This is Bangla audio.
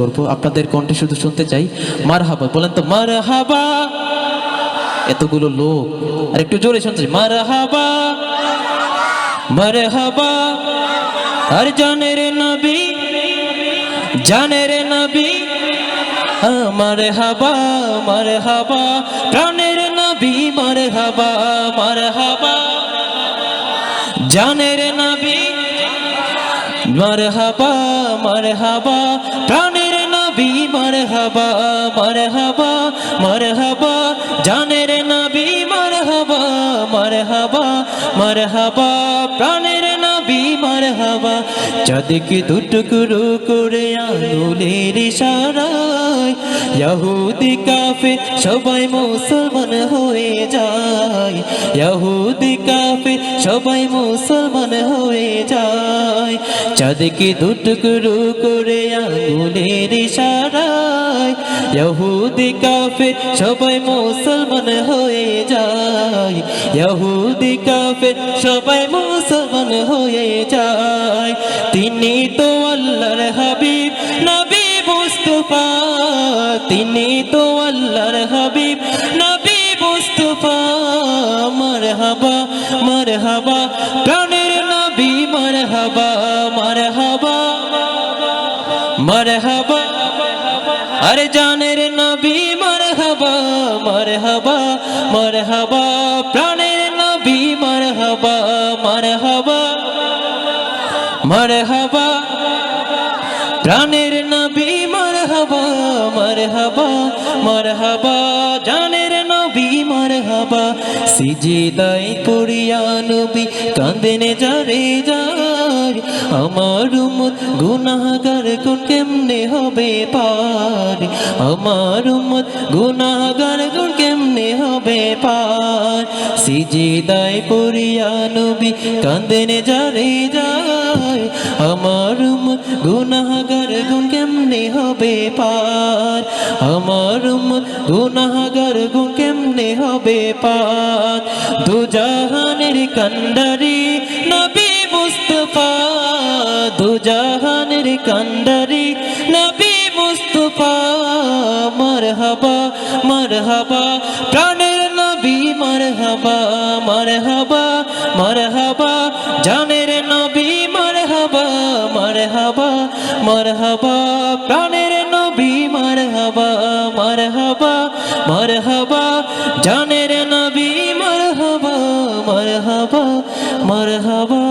করব। আপনাদের কণ্ঠে শুধু শুনতে চাই মার হাবা বলেন তো মার হাবা এতগুলো লোক, আর একটু জোরে শুনতে মার হাবা মার হাবা আর জানের নবী জানের নবী আমার হাবা মার হাবা প্রাণের নবী মার হাবা মার হাবা জানের নবী মার হাবা মার হাবা প্রাণের নবী মার হাবা মার হাবা মার হাবা জানের নবী মার হাবা মার হাবা মার হাবা প্রাণের নবী মার হাবা চাঁদকে দুটুকরো করে আঙুলের ইশারায় ইহুদি কাফে সবাই মুসলমান হয়ে যায়। ইহুদি কাফে সবাই মুসলমান হয়ে যায়। চাঁদকে দুটুকরো করে আঙুলের ইশারায় ইহুদি কাফে সবাই মুসলমান হয়ে যায়। ইহুদি কাফে সবাই মুসলমান হয়ে যায়। তিনি তো আল্লাহর হাবিব, নবী মুস্তফা তিনি তো আল্লাহর হাবিব। নবী মুস্তফা, মারহাবা মারহাবা। প্রাণের নবী মারহাবা মারহাবা মারহাবা। আরে জানের নবী মারহাবা মারহাবা মারহাবা। প্রাণের নবী মারহাবা মারহাবা মারহাবা। প্রাণের নবী মারহাবা মারহাবা জানের নবী মারহাবা। দায় পড়িয়া নবী কাঁদেন যারে যার। আমার উম্মত গুনাহগার কোন কেমনে হবে পার? আমার গুনাহগার কোন কেমনে হবে পার? পড়িয়া নবী যারে যায়। আমার উম্মত গুনাহগার গুণ কেমনে হবে পার? আমার উম্মত গুনাহগার কেমনে হবে পার? নবী মুস্তফা মারহাবা মারহাবা প্রাণের নবী মারহাবা মারহাবা মারহাবা জানের নবী মারহাবা মারহাবা মারহাবা প্রাণের নবী মারহাবা মারহাবা মারহাবা জানের নবী মারহাবা মারহাবা মারহাবা